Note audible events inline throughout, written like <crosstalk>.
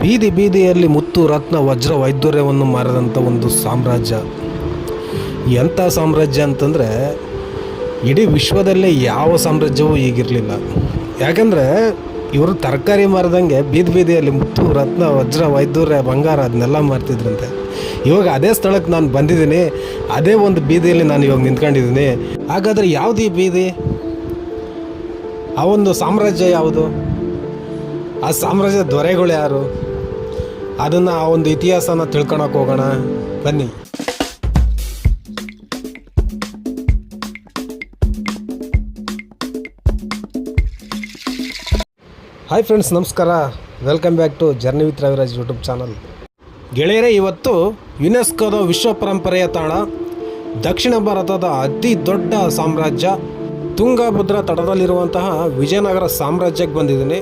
ಬೀದಿ ಬೀದಿಯಲ್ಲಿ ಮುತ್ತು ರತ್ನ ವಜ್ರ ವೈದ್ಯರ್ಯವನ್ನು ಮಾರಿದಂಥ ಒಂದು ಸಾಮ್ರಾಜ್ಯ. ಎಂಥ ಸಾಮ್ರಾಜ್ಯ ಅಂತಂದರೆ ಇಡೀ ವಿಶ್ವದಲ್ಲೇ ಯಾವ ಸಾಮ್ರಾಜ್ಯವೂ ಈಗಿರಲಿಲ್ಲ. ಯಾಕಂದರೆ ಇವರು ತರಕಾರಿ ಮಾರ್ದಂಗೆ ಬೀದಿ ಬೀದಿಯಲ್ಲಿ ಮುತ್ತು ರತ್ನ ವಜ್ರ ವೈದ್ಯರ್ಯ ಬಂಗಾರ ಅದನ್ನೆಲ್ಲ ಮಾರ್ತಿದ್ರಂತೆ. ಇವಾಗ ಅದೇ ಸ್ಥಳಕ್ಕೆ ನಾನು ಬಂದಿದ್ದೀನಿ, ಅದೇ ಒಂದು ಬೀದಿಯಲ್ಲಿ ನಾನು ಇವಾಗ ನಿಂತ್ಕೊಂಡಿದ್ದೀನಿ. ಹಾಗಾದರೆ ಯಾವುದು ಈ ಬೀದಿ? ಆ ಒಂದು ಸಾಮ್ರಾಜ್ಯ ಯಾವುದು? ಆ ಸಾಮ್ರಾಜ್ಯದ ದೊರೆಗಳು ಯಾರು? ಅದನ್ನು ಆ ಒಂದು ಇತಿಹಾಸನ ತಿಳ್ಕೊಳಕ್ಕೆ ಹೋಗೋಣ. ಬನ್ನಿ. ಹಾಯ್ ಫ್ರೆಂಡ್ಸ್ ನಮಸ್ಕಾರ. Welcome back to journey with Raviraj YouTube channel ಗೆಳೆಯರೇ, ಇವತ್ತು ಯುನೆಸ್ಕೋದ ವಿಶ್ವ ಪರಂಪರೆಯ ತಾಣ, ದಕ್ಷಿಣ ಭಾರತದ ಅತಿ ದೊಡ್ಡ ಸಾಮ್ರಾಜ್ಯ ತುಂಗಭದ್ರಾ ತಟದಲ್ಲಿರುವಂತಹ ವಿಜಯನಗರ ಸಾಮ್ರಾಜ್ಯಕ್ಕೆ ಬಂದಿದ್ದೀನಿ.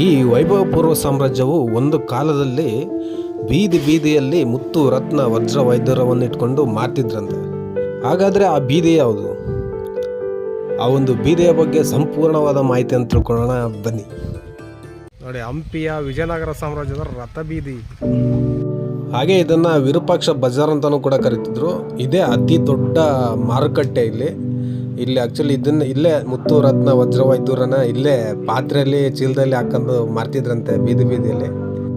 ಈ ವೈಭವಪೂರ್ವ ಸಾಮ್ರಾಜ್ಯವು ಒಂದು ಕಾಲದಲ್ಲಿ ಬೀದಿ ಬೀದಿಯಲ್ಲಿ ಮುತ್ತು ರತ್ನ ವಜ್ರ ವೈದ್ಯರವನ್ನು ಇಟ್ಕೊಂಡು ಮಾರ್ತಿದ್ರಂತೆ. ಹಾಗಾದರೆ ಆ ಬೀದಿ ಯಾವುದು? ಆ ಒಂದು ಬೀದಿಯ ಬಗ್ಗೆ ಸಂಪೂರ್ಣವಾದ ಮಾಹಿತಿ ಅಂತ ತಿಳ್ಕೊಳ್ಳೋಣ ಬನ್ನಿ. ನೋಡಿ ಹಂಪಿಯ ವಿಜಯನಗರ ಸಾಮ್ರಾಜ್ಯದ ರಥ ಬೀದಿ ಹಾಗೆ ಇದನ್ನು ವಿರೂಪಾಕ್ಷ ಬಜಾರ್ ಅಂತಲೂ ಕೂಡ ಕರೀತಿದ್ರು. ಇದೇ ಅತಿ ದೊಡ್ಡ ಮಾರುಕಟ್ಟೆ ಇಲ್ಲಿ. ಇಲ್ಲಿ ಆಕ್ಚುಲಿ ಇದನ್ನ ಇಲ್ಲೇ ಮುತ್ತು ರತ್ನ ವಜ್ರ ವೈದ್ಯರನ್ನ ಇಲ್ಲೇ ಪಾತ್ರೆಯಲ್ಲಿ ಚೀಲದಲ್ಲಿ ಹಾಕೊಂಡು ಮಾರ್ತಿದ್ರಂತೆ ಬೀದಿ ಬೀದಿಯಲ್ಲಿ.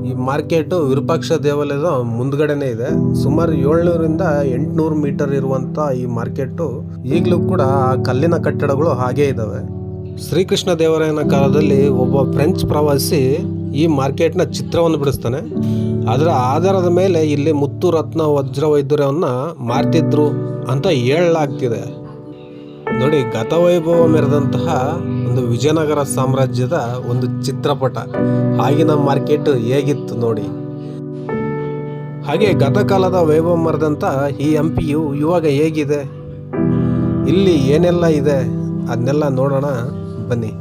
ಈ ಮಾರ್ಕೆಟು ವಿರೂಪಾಕ್ಷ ದೇವಾಲಯದ ಮುಂದ್ಗಡೆನೆ ಇದೆ. ಸುಮಾರು ಏಳ್ನೂರಿಂದ ಎಂಟುನೂರು ಮೀಟರ್ ಇರುವಂತ ಈ ಮಾರ್ಕೆಟು ಈಗಲೂ ಕೂಡ ಆ ಕಲ್ಲಿನ ಕಟ್ಟಡಗಳು ಹಾಗೇ ಇದ್ದಾವೆ ಶ್ರೀಕೃಷ್ಣ ದೇವರಾಯನ ಕಾಲದಲ್ಲಿ ಒಬ್ಬ ಫ್ರೆಂಚ್ ಪ್ರವಾಸಿ ಈ ಮಾರ್ಕೆಟ್ನ ಚಿತ್ರವನ್ನು ಬಿಡಿಸ್ತಾನೆ. ಅದರ ಆಧಾರದ ಮೇಲೆ ಇಲ್ಲಿ ಮುತ್ತು ರತ್ನ ವಜ್ರ ವೈದ್ಯರವನ್ನ ಮಾರ್ತಿದ್ರು ಅಂತ ಹೇಳಲಾಗ್ತಿದೆ. ನೋಡಿ ಗತವೈಭವ ಮೆರೆದಂತಹ ಒಂದು ವಿಜಯನಗರ ಸಾಮ್ರಾಜ್ಯದ ಒಂದು ಚಿತ್ರಪಟ. ಆಗಿನ ಮಾರ್ಕೆಟ್ ಹೇಗಿತ್ತು ನೋಡಿ. ಹಾಗೆ ಗತಕಾಲದ ವೈಭವ ಮರೆದಂಥ ಈ ಹಂಪಿಯು ಇವಾಗ ಹೇಗಿದೆ? ಇಲ್ಲಿ ಏನೆಲ್ಲ ಇದೆ? ಅದನ್ನೆಲ್ಲ ನೋಡೋಣ, ಬನ್ನಿ.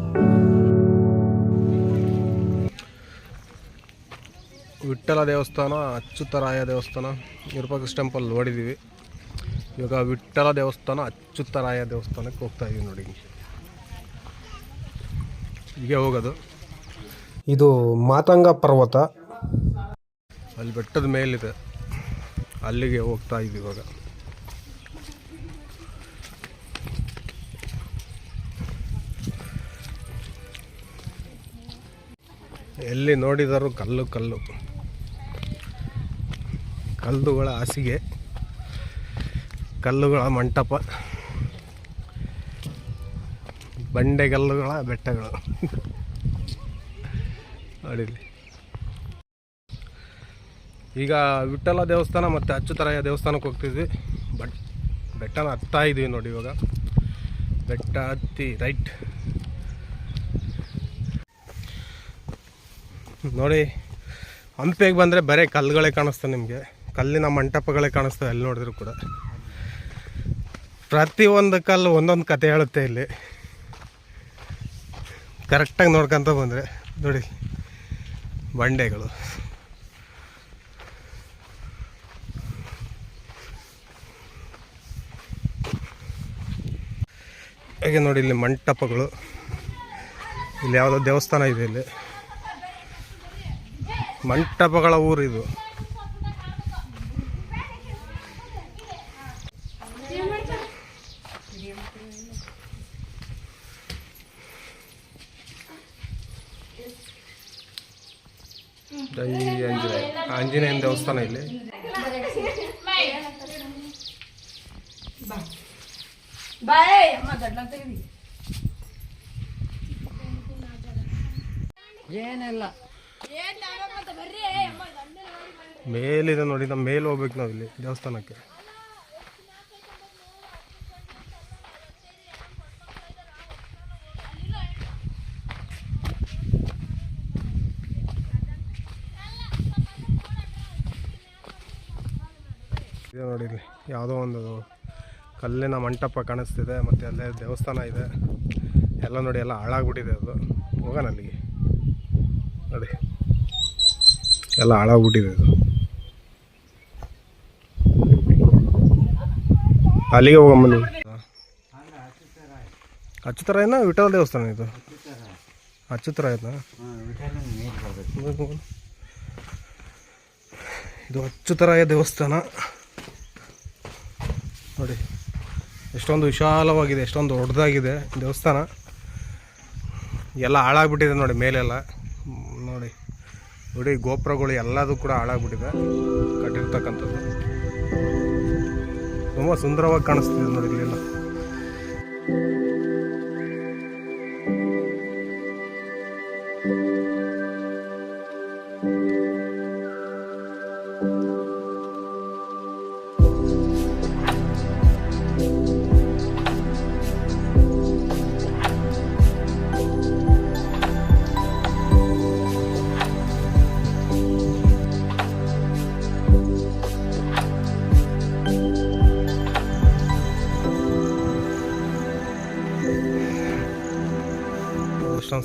ವಿಠಲ ದೇವಸ್ಥಾನ ಅಚ್ಚುತರಾಯ ದೇವಸ್ಥಾನ ವಿರೂಪಾಕ್ಷ ಟೆಂಪಲ್ ನೋಡಿದ್ದೀವಿ. ಇವಾಗ ವಿಠ್ಠಲ ದೇವಸ್ಥಾನ ಅಚ್ಚುತ್ತರಾಯ ದೇವಸ್ಥಾನಕ್ಕೆ ಹೋಗ್ತಾ ಇದ್ದೀವಿ ನೋಡಿ. ಹೀಗೆ ಹೋಗೋದು. ಇದು ಮಾತಂಗ ಪರ್ವತ. ಅಲ್ಲಿ ಬೆಟ್ಟದ ಮೇಲಿದೆ. ಅಲ್ಲಿಗೆ ಹೋಗ್ತಾ ಇದ್ದೀವಿ ಇವಾಗ. ಎಲ್ಲಿ ನೋಡಿದರೂ ಕಲ್ಲು ಕಲ್ಲು. ಕಲ್ಲುಗಳ ಹಾಸಿಗೆ. ಕಲ್ಲುಗಳ ಮಂಟಪ. ಬಂಡೆಗಲ್ಲುಗಳ ಬೆಟ್ಟಗಳು. ನೋಡಿಲಿ ಈಗ ವಿಠಲ ದೇವಸ್ಥಾನ ಮತ್ತು ಅಚ್ಚುತರಾಯ ದೇವಸ್ಥಾನಕ್ಕೆ ಹೋಗ್ತಿದ್ವಿ. ಬಟ್ ಬೆಟ್ಟನ ಹತ್ತಾ ಇದೀವಿ ನೋಡಿ ಇವಾಗ. ಬೆಟ್ಟ ಹತ್ತಿ, ರೈಟ್. ನೋಡಿ, ಹಂಪೆಗೆ ಬಂದರೆ ಬರೀ ಕಲ್ಲುಗಳೇ ಕಾಣಿಸ್ತವೆ ನಿಮಗೆ. ಕಲ್ಲಿನ ಮಂಟಪಗಳೇ ಕಾಣಿಸ್ತವೆ, ಎಲ್ಲಿ ನೋಡಿದ್ರು ಕೂಡ. ಪ್ರತಿಯೊಂದು ಕಲ್ಲು ಒಂದೊಂದು ಕತೆ ಹೇಳುತ್ತೆ ಇಲ್ಲಿ. ಕರೆಕ್ಟಾಗಿ ನೋಡ್ಕೊಂತ ಬಂದರೆ, ನೋಡಿ, ಬಂಡೆಗಳು. ಹಾಗೆ ನೋಡಿ ಇಲ್ಲಿ ಮಂಟಪಗಳು. ಇಲ್ಲಿ ಯಾವುದೋ ದೇವಸ್ಥಾನ ಇದೆ ಇಲ್ಲಿ. ಮಂಟಪಗಳ ಊರು ಆಂಜನೇಯ ಆಂಜನೇಯನ ದೇವಸ್ಥಾನ ಇಲ್ಲಿ ಮೇಲಿದೆ ನೋಡಿ ನಮ್ಮ ಮೇಲೆ ಹೋಗ್ಬೇಕು ನಾವು ಇಲ್ಲಿ ದೇವಸ್ಥಾನಕ್ಕೆ ಇದೆ ನೋಡಿ ಇಲ್ಲಿ ಯಾವುದೋ ಒಂದು ಕಲ್ಲಿನ ಮಂಟಪ ಕಾಣಿಸ್ತಿದೆ, ಮತ್ತು ಅಲ್ಲೇ ದೇವಸ್ಥಾನ ಇದೆ. ಎಲ್ಲ ನೋಡಿ, ಎಲ್ಲ ಹಾಳಾಗ್ಬಿಟ್ಟಿದೆ ಅದು. ಹೋಗೋಣ ಅಲ್ಲಿಗೆ. ನೋಡಿ. ಎಲ್ಲ ಹಾಳಾಗ್ಬಿಟ್ಟಿದೆ ಅದು. ಅಲ್ಲಿಗೆ ಹೋಗಮ್ಮ ನೀವು ಏನ ವಿಠಲ ದೇವಸ್ಥಾನ ಇದು? ಅಚ್ಯುತರಾಯನ? ಇದು ಅಚ್ಚುತರಾಯ ದೇವಸ್ಥಾನ. ನೋಡಿ, ಎಷ್ಟೊಂದು ವಿಶಾಲವಾಗಿದೆ, ಎಷ್ಟೊಂದು ದೊಡ್ಡದಾಗಿದೆ ದೇವಸ್ಥಾನ. ಎಲ್ಲ ಹಾಳಾಗ್ಬಿಟ್ಟಿದೆ ನೋಡಿ, ಮೇಲೆಲ್ಲ. ನೋಡಿ ನೋಡಿ ಗೋಪುರಗಳು ಎಲ್ಲದೂ ಕೂಡ ಹಾಳಾಗ್ಬಿಟ್ಟಿದೆ, ಕಟ್ಟಿರ್ತಕ್ಕಂಥದ್ದು. ತುಂಬ ಸುಂದರವಾಗಿ ಕಾಣಿಸ್ತಿದೆ ನೋಡಿ ಇಲ್ಲೆಲ್ಲ.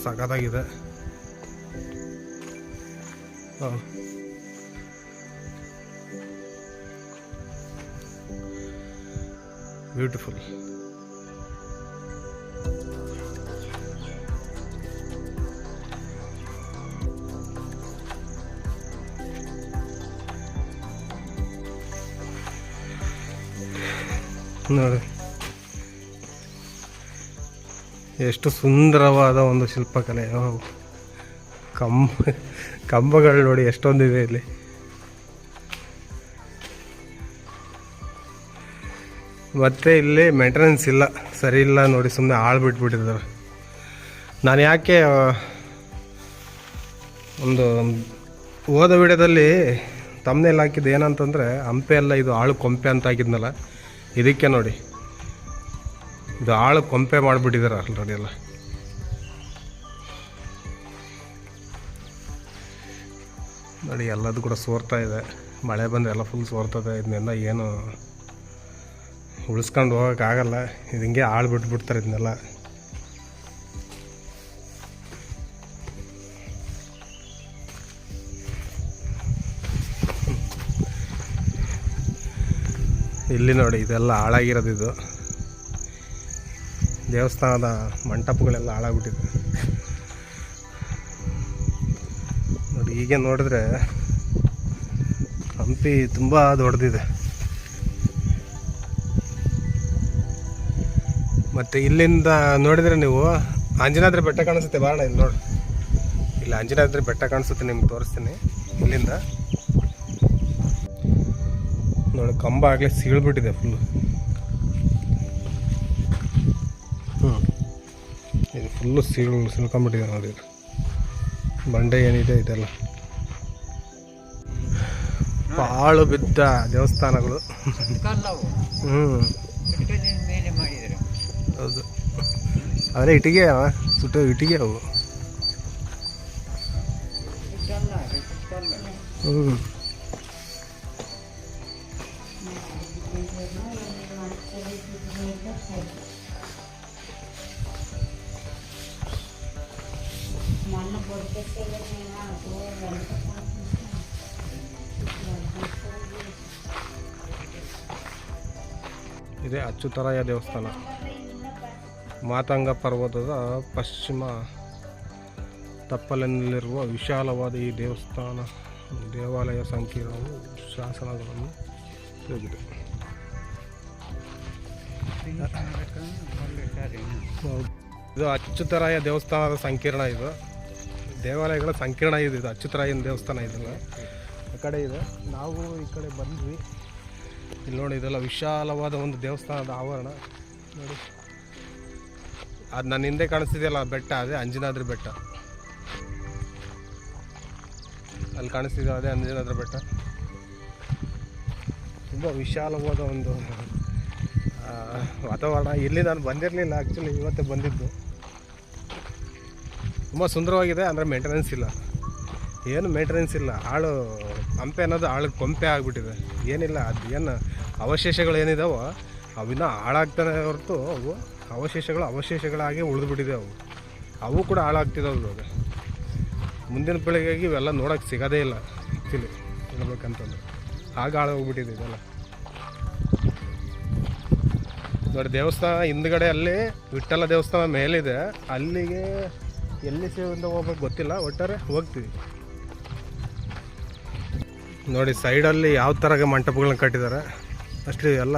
ಸಖತ್ತಾಗಿದೆ ಹೌದು ಬ್ಯೂಟಿಫುಲ್ ನೋಡಿ ಎಷ್ಟು ಸುಂದರವಾದ ಒಂದು ಶಿಲ್ಪಕಲೆ. ಕಂಬ, ಕಂಬಗಳು ನೋಡಿ ಎಷ್ಟೊಂದಿದೆ ಇಲ್ಲಿ. ಮತ್ತೆ ಇಲ್ಲಿ ಮೇಂಟೆನೆನ್ಸ್ ಇಲ್ಲ, ಸರಿ ಇಲ್ಲ ನೋಡಿ ಸುಮ್ಮನೆ ಆಳು ಬಿಟ್ಬಿಟ್ಟಿದ್ದಾರೆ. ನಾನು ಯಾಕೆ ಒಂದು ಹೋದ ವಿಡಿಯೋದಲ್ಲಿ ತಮ್ಮನೇಲಿ ಹಾಕಿದ್ದು ಏನಂತಂದರೆ ಹಂಪೆ ಎಲ್ಲ ಇದು ಆಳು ಕೊಂಪೆ ಅಂತ ಹಾಕಿದ್ನಲ್ಲ, ಇದಕ್ಕೆ ನೋಡಿ. ಇದು ಆಳು ಕೊಂಪೆ ಮಾಡಿಬಿಟ್ಟಿದ್ದಾರೆ ಆಲ್ರೆಡಿ ಎಲ್ಲ. ನೋಡಿ ಎಲ್ಲದು ಕೂಡ ಸೋರ್ತಾ ಇದೆ. ಮಳೆ ಬಂದರೆ ಎಲ್ಲ ಫುಲ್ ಸೋರ್ತದೆ. ಇದನ್ನೆಲ್ಲ ಏನು ಉಳಿಸ್ಕೊಂಡು ಹೋಗೋಕ್ಕಾಗಲ್ಲ ಇದು ಹಿಂಗೆ ಆಳು ಬಿಟ್ಬಿಡ್ತಾರೆ ಇದನ್ನೆಲ್ಲ. ಇಲ್ಲಿ ನೋಡಿ ಇದೆಲ್ಲ ಹಾಳಾಗಿರೋದು ಇದು. ದೇವಸ್ಥಾನದ ಮಂಟಪಗಳೆಲ್ಲ ಹಾಳಾಗ್ಬಿಟ್ಟಿದೆ. ನೋಡಿ, ಹೀಗೆ ನೋಡಿದ್ರೆ ಹಂಪಿ ತುಂಬ ದೊಡ್ಡದಿದೆ. ಮತ್ತು ಇಲ್ಲಿಂದ ನೋಡಿದರೆ ನೀವು ಆಂಜನಾದ್ರಿ ಬೆಟ್ಟ ಕಾಣಿಸುತ್ತೆ, ಬಾರಣ ಇಲ್ಲಿ ನೋಡಿ. ಇಲ್ಲಿ, ಆಂಜನಾದ್ರಿ ಬೆಟ್ಟ ಕಾಣಿಸುತ್ತೆ, ನಿಮ್ಗೆ ತೋರಿಸ್ತೀನಿ ಇಲ್ಲಿಂದ. ನೋಡಿ, ಕಂಬ ಆಗಲೇ ಸೀಳ್ಬಿಟ್ಟಿದೆ ಫುಲ್ಲು ಹ್ಞೂ. ಇದು ಫುಲ್ಲು ಸೀಳು ಸಿಳ್ಕೊಂಬಿಟ್ಟಿದೆ ನೋಡಿ. ಬಂಡೆ ಏನಿದೆ ಇದೆಲ್ಲ. ಪಾಳು ಬಿದ್ದ ದೇವಸ್ಥಾನಗಳು. ಹ್ಞೂ. ಹೌದು. ಅವರೇ ಇಟ್ಟಿಗೆ ಅವ ಸುಟ್ಟು ಇಟ್ಟಿಗೆ ಅವು. ಹ್ಮ್ ಕಲ್ಲ ಹ್ಞೂ. ಇದೆ ಅಚ್ಚುತರಾಯ ದೇವಸ್ಥಾನ. ಮಾತಂಗ ಪರ್ವತದ ಪಶ್ಚಿಮ ತಪ್ಪಲಿನಲ್ಲಿರುವ ವಿಶಾಲವಾದ ಈ ದೇವಸ್ಥಾನ, ದೇವಾಲಯ ಸಂಕೀರ್ಣವು ಶಾಸನಗಳನ್ನು ತಿಳಿದಿದೆ. ಇದು ಅಚ್ಚುತರಾಯ ದೇವಸ್ಥಾನದ ಸಂಕೀರ್ಣ ಇದು. ದೇವಾಲಯಗಳ ಸಂಕೀರ್ಣ ಇದೆ, ಇದು ಅಚ್ಚುತರಾಯನ ದೇವಸ್ಥಾನ ಇದೆಲ್ಲ. ಆ ಕಡೆ ಇದೆ. ನಾವು ಈ ಕಡೆ ಬಂದ್ವಿ. ಇಲ್ಲಿ ನೋಡಿ, ಇದೆಲ್ಲ ವಿಶಾಲವಾದ ಒಂದು ದೇವಸ್ಥಾನದ ಆವರಣ. ನೋಡಿ. ಅದು ನನ್ನ ಹಿಂದೆ ಕಾಣಿಸ್ತಿದೆಯಲ್ಲ ಬೆಟ್ಟ, ಅದೇ ಅಂಜನಾದ್ರಿ ಬೆಟ್ಟ. ಅಲ್ಲಿ ಕಾಣಿಸ್ತಿದೆ ಅದೇ ಅಂಜನಾದ್ರಿ ಬೆಟ್ಟ. ತುಂಬ ವಿಶಾಲವಾದ ಒಂದು ವಾತಾವರಣ. ಇಲ್ಲಿ ನಾನು ಬಂದಿರಲಿಲ್ಲ ಆ್ಯಕ್ಚುಲಿ ಇವತ್ತೇ ಬಂದಿದ್ದು. ತುಂಬ ಸುಂದರವಾಗಿದೆ, ಅಂದರೆ ಮೇಂಟೆನೆನ್ಸ್ ಇಲ್ಲ. ಏನು ಮೇಂಟೆನೆನ್ಸ್ ಇಲ್ಲ. ಆಳು ಹಂಪೆ ಅನ್ನೋದು ಆಳು ಕೊಂಪೆ ಆಗಿಬಿಟ್ಟಿದೆ. ಏನಿಲ್ಲ, ಅದು ಏನು ಅವಶೇಷಗಳು ಏನಿದಾವೋ ಅವಿನ್ನ ಹಾಳಾಗ್ತಾನೆ ಹೊರತು ಅವು ಅವಶೇಷಗಳು ಅವಶೇಷಗಳಾಗಿ ಉಳಿದ್ಬಿಟ್ಟಿದೆ ಅವು. ಅವು ಕೂಡ ಹಾಳಾಗ್ತಿದ್ದಾವೆ ಇವಾಗ. ಮುಂದಿನ ಪೀಳಿಗೆಗೆ ಇವೆಲ್ಲ ನೋಡೋಕ್ಕೆ ಸಿಗೋದೇ ಇಲ್ಲ ಆ್ಯಕ್ಚುಲಿ ಹೇಳ್ಬೇಕಂತಂದು ಆಗ ಹಾಳಾಗ್ಬಿಟ್ಟಿದೆ ಇದೆಲ್ಲ. ನೋಡಿ, ದೇವಸ್ಥಾನ ಹಿಂದ್ಗಡೆ ಅಲ್ಲಿ ವಿಠ್ಠಲ ದೇವಸ್ಥಾನ ಮೇಲಿದೆ. ಅಲ್ಲಿಗೆ ಎಲ್ಲಿ ಸೇವಿಂದ ಹೋಗ್ಬೇಕು ಗೊತ್ತಿಲ್ಲ ಒಟ್ಟಾರೆ ಹೋಗ್ತೀವಿ. ನೋಡಿ ಸೈಡಲ್ಲಿ ಯಾವ ಥರ ಮಂಟಪಗಳನ್ನ ಕಟ್ಟಿದ್ದಾರೆ ಅಷ್ಟು ಎಲ್ಲ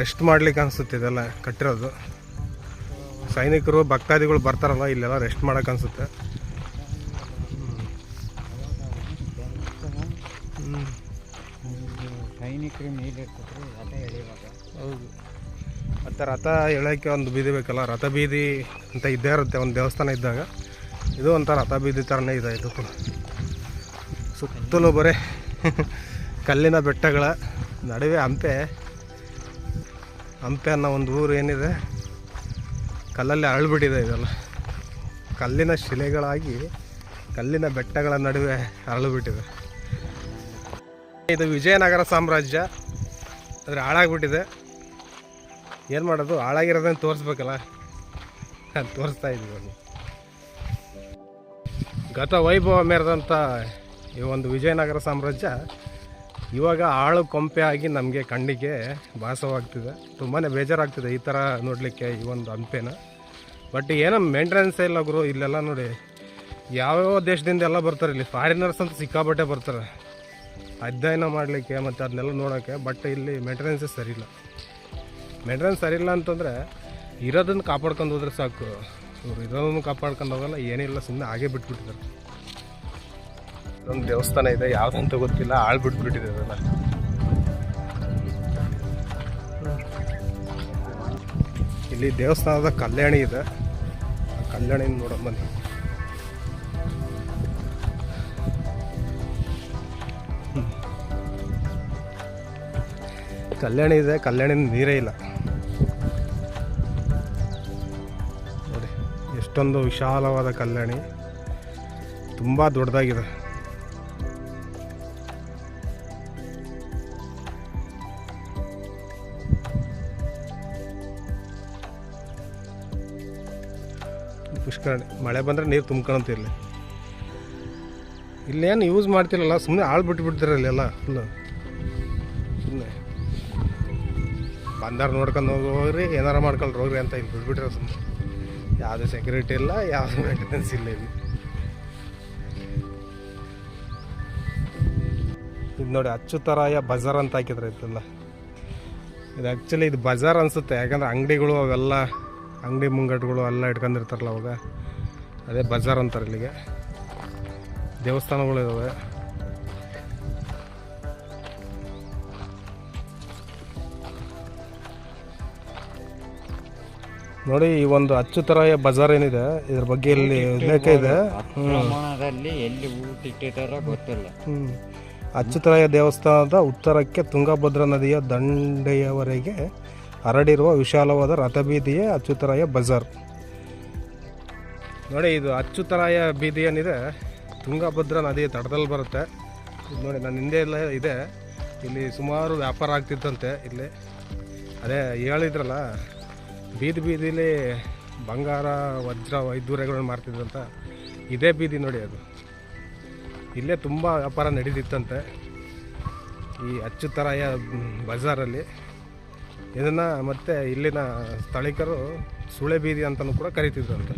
ರೆಸ್ಟ್ ಮಾಡ್ಲಿಕ್ಕೆ ಅನಿಸುತ್ತೆ ಇದೆಲ್ಲ ಕಟ್ಟಿರೋದು. ಸೈನಿಕರು ಭಕ್ತಾದಿಗಳು ಬರ್ತಾರಲ್ಲ ಇಲ್ಲೆಲ್ಲ ರೆಸ್ಟ್ ಮಾಡೋಕೆ ಅನಿಸುತ್ತೆ. ಸೈನಿಕರು ಮೇಲೆ ಹೌದು. ಮತ್ತು ರಥ ಎಳೆಯೋಕ್ಕೆ ಒಂದು ಬೀದಿ ಬೇಕಲ್ಲ, ರಥ ಬೀದಿ ಅಂತ ಇದ್ದೇ ಇರುತ್ತೆ, ಒಂದು ದೇವಸ್ಥಾನ ಇದ್ದಾಗ. ಇದು ಒಂಥರ ರಥ ಬೀದಿ ಥರನೇ ಇದೆ ಇದು ಸುತ್ತಲೂ ಬರೀ <laughs> ಕಲ್ಲಿನ ಬೆಟ್ಟಗಳ ನಡುವೆ ಹಂಪೆ. ಹಂಪೆ ಅನ್ನೋ ಒಂದು ಊರು ಏನಿದೆ, ಕಲ್ಲಲ್ಲಿ ಅರಳ್ಬಿಟ್ಟಿದೆ ಇದೆಲ್ಲ. ಕಲ್ಲಿನ ಶಿಲೆಗಳಾಗಿ ಕಲ್ಲಿನ ಬೆಟ್ಟಗಳ ನಡುವೆ ಅರಳುಬಿಟ್ಟಿದೆ. ಇದು ವಿಜಯನಗರ ಸಾಮ್ರಾಜ್ಯ, ಅದರ ಹಾಳಾಗ್ಬಿಟ್ಟಿದೆ. ಏನು ಮಾಡೋದು? ಹಾಳಾಗಿರೋದನ್ನು ತೋರಿಸ್ಬೇಕಲ್ಲ? ಅದು ತೋರಿಸ್ತಾ ಇದ್ದೀವಿ ಅಲ್ಲಿ ಗತ ವೈಭವ ಮೇರೆದಂಥ ಈ ಒಂದು ವಿಜಯನಗರ ಸಾಮ್ರಾಜ್ಯ ಇವಾಗ ಆಳು ಕೊಂಪೆ ಆಗಿ ನಮಗೆ ಕಣ್ಣಿಗೆ ಭಾಸವಾಗ್ತಿದೆ. ತುಂಬಾ ಬೇಜಾರಾಗ್ತಿದೆ ಈ ಥರ ನೋಡಲಿಕ್ಕೆ ಈ ಒಂದು ಹಂಪೆನ. ಬಟ್ ಏನೋ ಮೇಂಟೆನೆನ್ಸ್ ಇಲ್ಲ ಗುರು, ಇಲ್ಲೆಲ್ಲ ನೋಡಿ. ಯಾವ್ಯಾವ ದೇಶದಿಂದ ಎಲ್ಲ ಬರ್ತಾರೆ ಇಲ್ಲಿ. ಫಾರಿನರ್ಸ್ ಅಂತ ಸಿಕ್ಕಾಪಟ್ಟೆ ಬರ್ತಾರೆ. ಅಧ್ಯಯನ ಮಾಡಲಿಕ್ಕೆ ಮತ್ತು ಅದನ್ನೆಲ್ಲ ನೋಡೋಕ್ಕೆ ಬಟ್ ಇಲ್ಲಿ ಮೇಂಟೆನೆನ್ಸೇ ಸರಿ ಇಲ್ಲ. ಮೇಂಟೆನೆನ್ಸ್ ಸರಿ ಇಲ್ಲ ಅಂತಂದರೆ ಇರೋದನ್ನು ಕಾಪಾಡ್ಕೊಂಡು ಹೋದ್ರೆ ಸಾಕು. ಇವ್ರು ಇರೋದನ್ನು ಕಾಪಾಡ್ಕೊಂಡು ಹೋಗಲ್ಲ, ಏನಿಲ್ಲ ಸುಮ್ಮನೆ ಹಾಗೆ ಬಿಟ್ಬಿಟ್ಟಿದ್ದಾರೆ. ಒಂದು ದೇವಸ್ಥಾನ ಇದೆ ಯಾವುದಂತ ಗೊತ್ತಿಲ್ಲ, ಆಳ್ ಬಿಟ್ಬಿಟ್ಟಿದೆ ಅದೆಲ್ಲ. ಇಲ್ಲಿ ದೇವಸ್ಥಾನದ ಕಲ್ಯಾಣಿ ಇದೆ. ಆ ಕಲ್ಯಾಣಿ ನೋಡಮ್ಮ ಬನ್ನಿ. ಕಲ್ಯಾಣಿ ಇದೆ, ಕಲ್ಯಾಣಿನ ನೀರೇ ಇಲ್ಲ. ಎಷ್ಟೊಂದು ವಿಶಾಲವಾದ ಕಲ್ಯಾಣಿ. ತುಂಬ ದೊಡ್ಡದಾಗಿದೆ. ಪುಷ್ಕರಣಿ. ಮಳೆ ಬಂದರೆ ನೀರು ತುಂಬ್ಕೊಳಂತಿರಲಿ ಇಲ್ಲಿ ಇಲ್ಲೇನು ಯೂಸ್ ಮಾಡ್ತಿರಲ್ಲ ಸುಮ್ಮನೆ ಆಳು ಬಿಟ್ಟು ಬಿಡ್ತೀರ ಇಲ್ಲೆಲ್ಲ ಫುಲ್ಲು ಸುಮ್ಮನೆ ಬಂದಾರ ನೋಡ್ಕೊಂಡು ಹೋಗ್ರಿ, ಏನಾರ ಮಾಡ್ಕೊಂಡು ಹೋಗ್ರಿ ಅಂತ ಇಲ್ಲಿ ಬಿಟ್ಬಿಟ್ರೆ ಸುಮ್ಮನೆ ಯಾವುದೇ ಸೆಕ್ಯೂರಿಟಿ ಇಲ್ಲ, ಯಾವುದು ಮೇಂಟೆನೆನ್ಸ್ ಇಲ್ಲ ಇಲ್ಲಿ. ಇದು ನೋಡಿ ಅಚ್ಚುತರಾಯ ಬಜಾರ್ ಅಂತ ಹಾಕಿದ್ರೆ ಇದೆಲ್ಲ ಇದು ಆ್ಯಕ್ಚುಲಿ ಇದು ಬಜಾರ್ ಅನಿಸುತ್ತೆ, ಯಾಕಂದ್ರೆ ಅಂಗಡಿಗಳು ಅವೆಲ್ಲ, ಅಂಗಡಿ ಮುಂಗಟ್ಟುಗಳು ಎಲ್ಲ ಇಟ್ಕೊಂಡಿರ್ತಾರಲ್ಲ ಅವಾಗ. ಅದೇ ಬಜಾರ್ ಅಂತಾರೆ ಇಲ್ಲಿಗೆ. ದೇವಸ್ಥಾನಗಳು ಇದಾವೆ. ನೋಡಿ ಈ ಒಂದು ಅಚ್ಚುತರಾಯ ಬಜಾರ್ ಏನಿದೆ ಇದ್ರ ಬಗ್ಗೆ ಇಲ್ಲಿ ಉಲ್ಲೇಖ ಇದೆ. ಪ್ರಮಾಣದಲ್ಲಿ ಎಲ್ಲಿ ಊಟ ಇಟ್ಟಿದ್ದಾರೋ ಗೊತ್ತಿಲ್ಲ. ಅಚ್ಚುತರಾಯ ದೇವಸ್ಥಾನದ ಉತ್ತರಕ್ಕೆ ತುಂಗಭದ್ರಾ ನದಿಯ ದಂಡೆಯವರೆಗೆ ಹರಡಿರುವ ವಿಶಾಲವಾದ ರಥಬೀದಿಯೇ ಅಚ್ಚುತರಾಯ ಬಜಾರ್. ನೋಡಿ ಇದು ಅಚ್ಚುತರಾಯ ಬೀದಿ ಏನಿದೆ ತುಂಗಭದ್ರಾ ನದಿಯ ತಡದಲ್ಲಿ ಬರುತ್ತೆ. ನೋಡಿ ನನ್ನ ಹಿಂದೆ ಎಲ್ಲ ಇದೆ. ಇಲ್ಲಿ ಸುಮಾರು ವ್ಯಾಪಾರ ಆಗ್ತಿತ್ತಂತೆ ಇಲ್ಲಿ. ಅದೇ ಹೇಳಿದ್ರಲ್ಲ ಬೀದಿ ಬೀದಿಲಿ ಬಂಗಾರ, ವಜ್ರ ವೈದೂರ್ಯಗಳನ್ನು ಮಾರ್ತಿದ್ರಂತ ಇದೇ ಬೀದಿ ನೋಡಿ ಅದು. ಇಲ್ಲೇ ತುಂಬ ವ್ಯಾಪಾರ ನಡೀತಿತ್ತಂತೆ. ಈ ಅಚ್ಚುತರಾಯ ಬಜಾರಲ್ಲಿ ಇದನ್ನು ಮತ್ತು ಇಲ್ಲಿನ ಸ್ಥಳೀಕರು ಸುಳೆ ಬೀದಿ ಅಂತಲೂ ಕೂಡ ಕರಿತಿದ್ರಂತೆ.